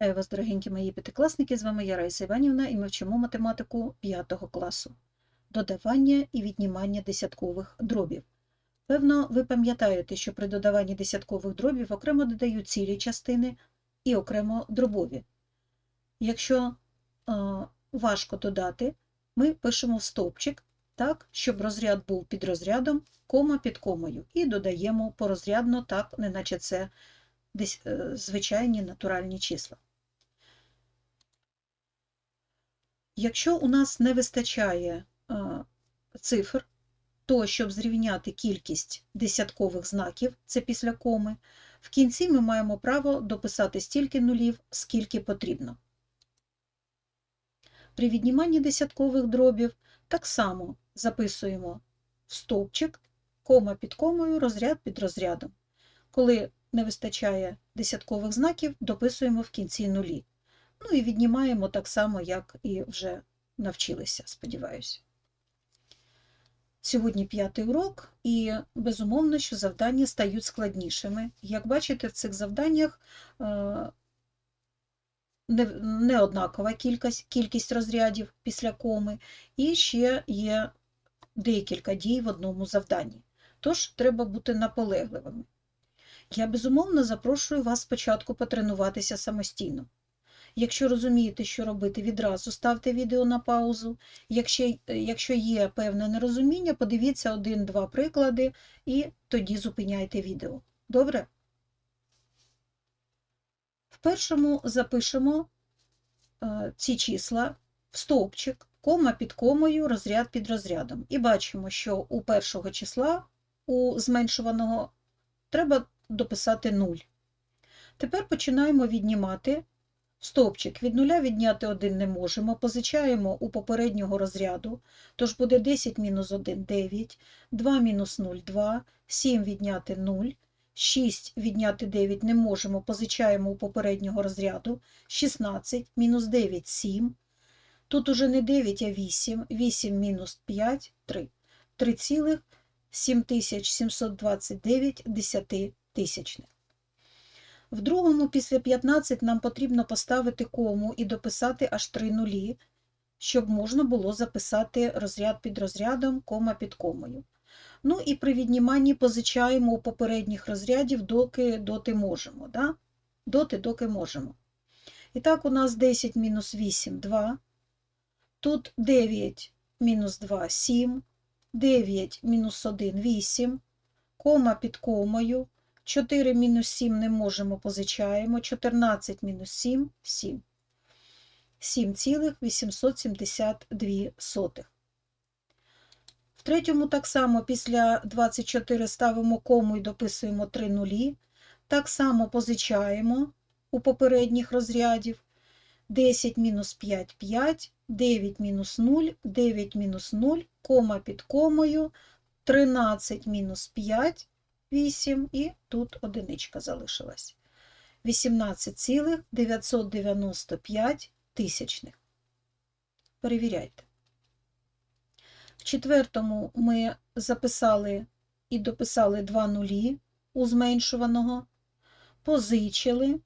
Вас, дорогенькі мої п'ятикласники, з вами я Раїса Іванівна і ми вчимо математику 5 класу. Додавання і віднімання десяткових дробів. Певно, ви пам'ятаєте, що при додаванні десяткових дробів окремо додають цілі частини і окремо дробові. Якщо е, важко додати, ми пишемо в стовпчик так, щоб розряд був під розрядом, кома під комою, і додаємо порозрядно, так, неначе це десь е, звичайні натуральні числа. Якщо у нас не вистачає цифр, то щоб зрівняти кількість десяткових знаків, це після коми, в кінці ми маємо право дописати стільки нулів, скільки потрібно. При відніманні десяткових дробів так само записуємо в стовпчик, кома під комою, розряд під розрядом. Коли не вистачає десяткових знаків, дописуємо в кінці нулі. Ну і віднімаємо так само, як і вже навчилися, сподіваюся. Сьогодні п'ятий урок, і безумовно, що завдання стають складнішими. Як бачите, в цих завданнях е, не однакова кількість, кількість розрядів після коми, і ще є декілька дій в одному завданні. Тож треба бути наполегливими. Я безумовно запрошую вас спочатку потренуватися самостійно. Якщо розумієте, що робити, відразу ставте відео на паузу. Якщо, якщо є певне нерозуміння, подивіться один-два приклади і тоді зупиняйте відео. Добре? В першому запишемо е, ці числа в стовпчик, кома під комою, розряд під розрядом. І бачимо, що у першого числа, у зменшуваного, треба дописати 0. Тепер починаємо віднімати стовпчик. Від нуля відняти 1 не можемо, позичаємо у попереднього розряду, тож буде 10 мінус 1 – 9, 2 мінус 0 – 2, 7 відняти 0, 6 відняти 9 не можемо, позичаємо у попереднього розряду, 16 мінус 9 – 7, тут уже не 9, а 8, 8 мінус 5 – 3, 3,7729 десяти тисячних. В другому після 15 нам потрібно поставити кому і дописати аж три нулі, щоб можна було записати розряд під розрядом, кома під комою. Ну і при відніманні позичаємо у попередніх розрядів, доки доти можемо. Да? Доти, доки можемо. І так, у нас 10 мінус 8 – 2. Тут 9 мінус 2 – 7, 9 мінус 1 – 8, кома під комою. 4 мінус 7 не можемо, позичаємо. 14 мінус 7 – 7. 7,872. В третьому так само після 24 ставимо кому і дописуємо 3 нулі. Так само позичаємо у попередніх розрядів. 10 мінус 5 – 5, 9 мінус 0, 9 мінус 0, кома під комою, 13 мінус 5 8 і тут одиничка залишилась. 18,995 тисячних. Перевіряйте. В четвертому ми записали і дописали два нулі у зменшуваного, позичили.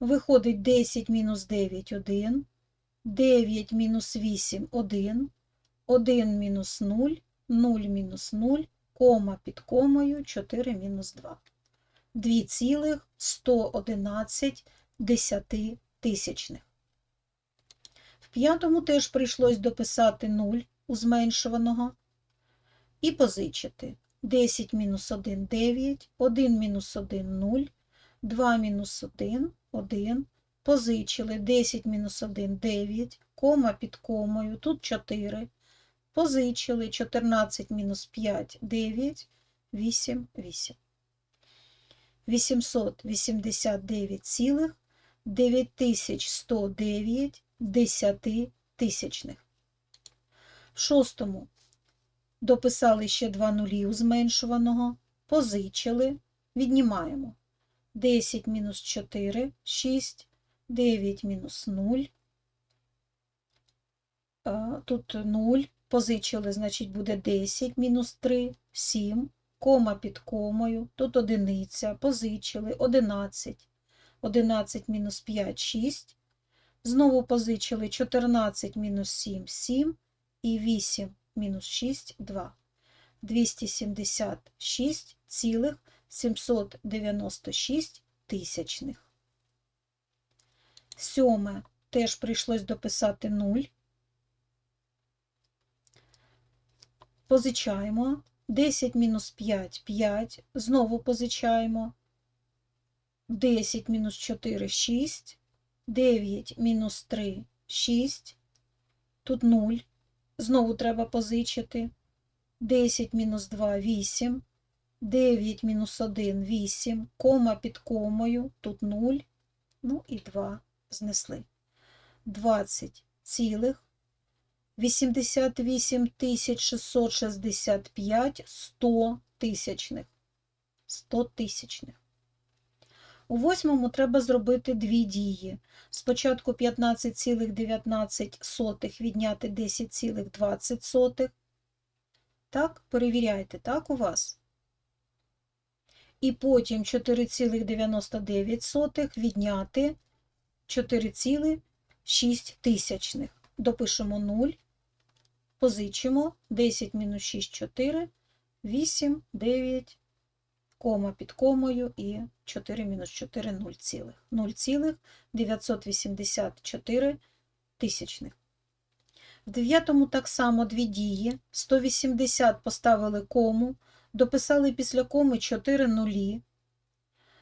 Виходить 10 мінус 9 – 1, 9 мінус 8 – 1, 1 мінус 0, 0 мінус 0, кома під комою 4 мінус 2. 2,111 десятитисячних. В п'ятому теж прийшлось дописати 0 у зменшуваного і позичити. 10 мінус 1 – 9, 1 мінус 1 – 0, 2 мінус 1 – 1, позичили. 10 мінус 1 – 9, кома під комою, тут 4, позичили 14 мінус 5 – 9, 8, 8. 889,9109 десятитисячних. В шостому дописали ще два нулі у зменшуваного, позичили, віднімаємо 10 мінус 4 – 6, 9 мінус 0, тут 0, позичили, значить, буде 10 мінус 3, 7, кома під комою, тут одиниця, позичили 11, 11 мінус 5 6. Знову позичили 14 мінус 7 7 і 8 мінус 6 2. 276,796 тисячних. Сьоме теж прийшлось дописати 0. Позичаємо. 10 мінус 5 5. Знову позичаємо. 10 мінус 4 6. 9 мінус 3 6. Тут 0. Знову треба позичити. 10 мінус 2 8. 9 мінус 1 8. Кома під комою. Тут 0. Ну і 2 знесли. 20 цілих 88 665 100 тисячних. 100 тисячних. У восьмому треба зробити дві дії. Спочатку 15,19 відняти 10,20. Так, перевіряйте, так у вас? І потім 4,99 відняти 4,6 тисячних. Допишемо 0, позичимо 10 мінус 6 4, 8, 9, кома під комою і 4 мінус 4 0 цілих. 0 цілих 984 тисячних. В дев'ятому так само дві дії. 180 поставили кому, дописали після коми 4 нулі.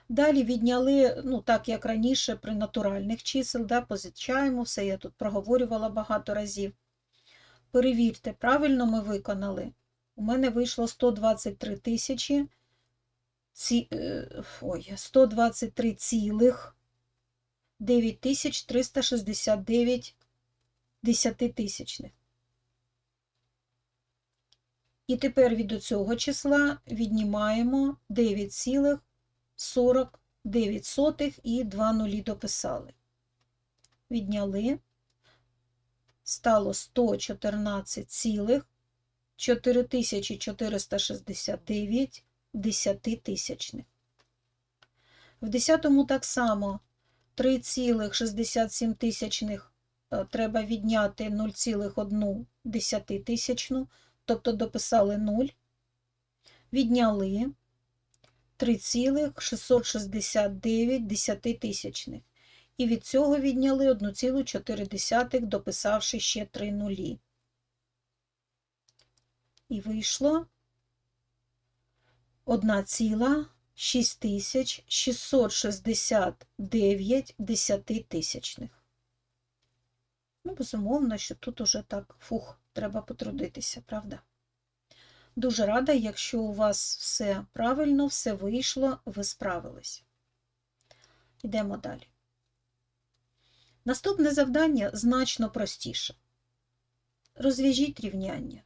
Далі відняли, ну так як раніше, при натуральних чисел, да, позичаємо, все я тут проговорювала багато разів. Перевірте, правильно ми виконали. У мене вийшло 123 тисячі, ці, е, ой, 123 цілих 9369 десятитисячних. І тепер від цього числа віднімаємо 9 цілих 49 сотих і 2 нулі дописали. Відняли. Стало 114 цілих 4469 десятитисячних. В десятому так само 3,67 тисячних е, треба відняти 0,1 десятитисячну, тобто дописали 0, відняли 3,669 десятитисячних. І від цього відняли 1,4, дописавши ще 3 нулі. І вийшло 1,6669 десятитисячних. Ну, безумовно, що тут уже так, фух, треба потрудитися, правда? Дуже рада, якщо у вас все правильно, все вийшло, ви справились. Йдемо далі. Наступне завдання значно простіше. Розв'яжіть рівняння.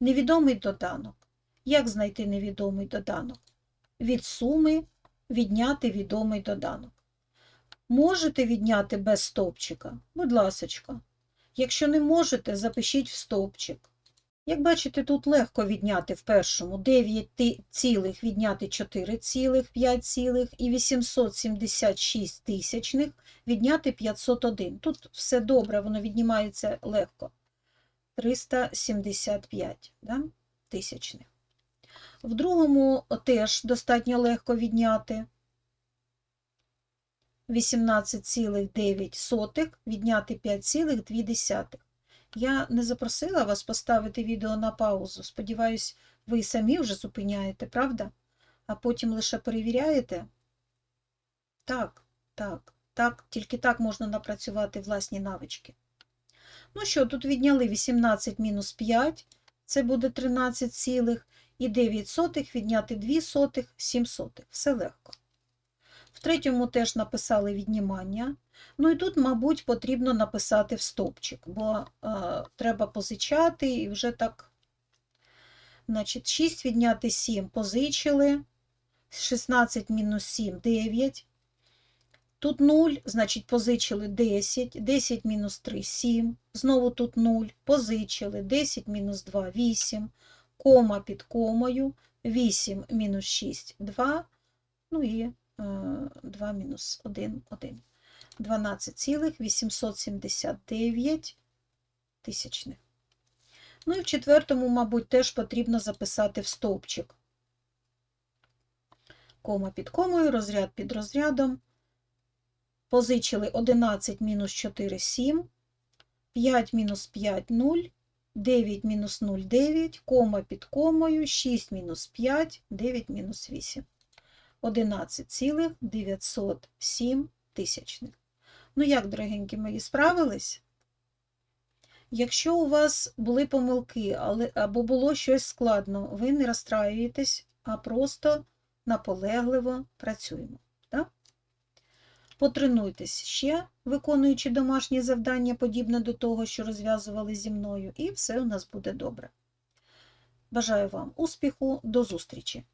Невідомий доданок. Як знайти невідомий доданок? Від суми відняти відомий доданок. Можете відняти без стовпчика? Будь ласочка. Якщо не можете, запишіть в стовпчик. Як бачите, тут легко відняти в першому 9 цілих відняти 4 цілих, 5 цілих і 876 тисячних відняти 501. Тут все добре, воно віднімається легко. 375 да? тисячних. В другому теж достатньо легко відняти 18,9 відняти 5,2. Я не запросила вас поставити відео на паузу. Сподіваюсь, ви і самі вже зупиняєте, правда? А потім лише перевіряєте? Так, так, так, тільки так можна напрацювати власні навички. Ну що, тут відняли 18 мінус 5, це буде 13 цілих, і 9 сотих відняти 2 сотих, 7 сотих. Все легко. В третьому теж написали віднімання. Ну і тут, мабуть, потрібно написати в стопчик, бо е, треба позичати і вже так. Значить, 6 відняти 7 позичили, 16 мінус 7 9. Тут 0, значить, позичили 10, 10 мінус 3 7. Знову тут 0, позичили, 10 мінус 2 8, кома під комою, 8 мінус 6 2. Ну і 2 мінус 1, 1. 12,879 тисячних. Ну і в четвертому, мабуть, теж потрібно записати в стовпчик. Кома під комою, розряд під розрядом. Позичили 11 мінус 4, 7, 5 мінус 5, 0, 9 мінус 0, 9, кома під комою, 6 мінус 5, 9 мінус 8. 11,907 тисячних. Ну як, дорогенькі мої, справились? Якщо у вас були помилки але, або було щось складно, ви не розстраюєтесь, а просто наполегливо працюємо. Так? Потренуйтесь ще, виконуючи домашні завдання, подібне до того, що розв'язували зі мною, і все у нас буде добре. Бажаю вам успіху, до зустрічі!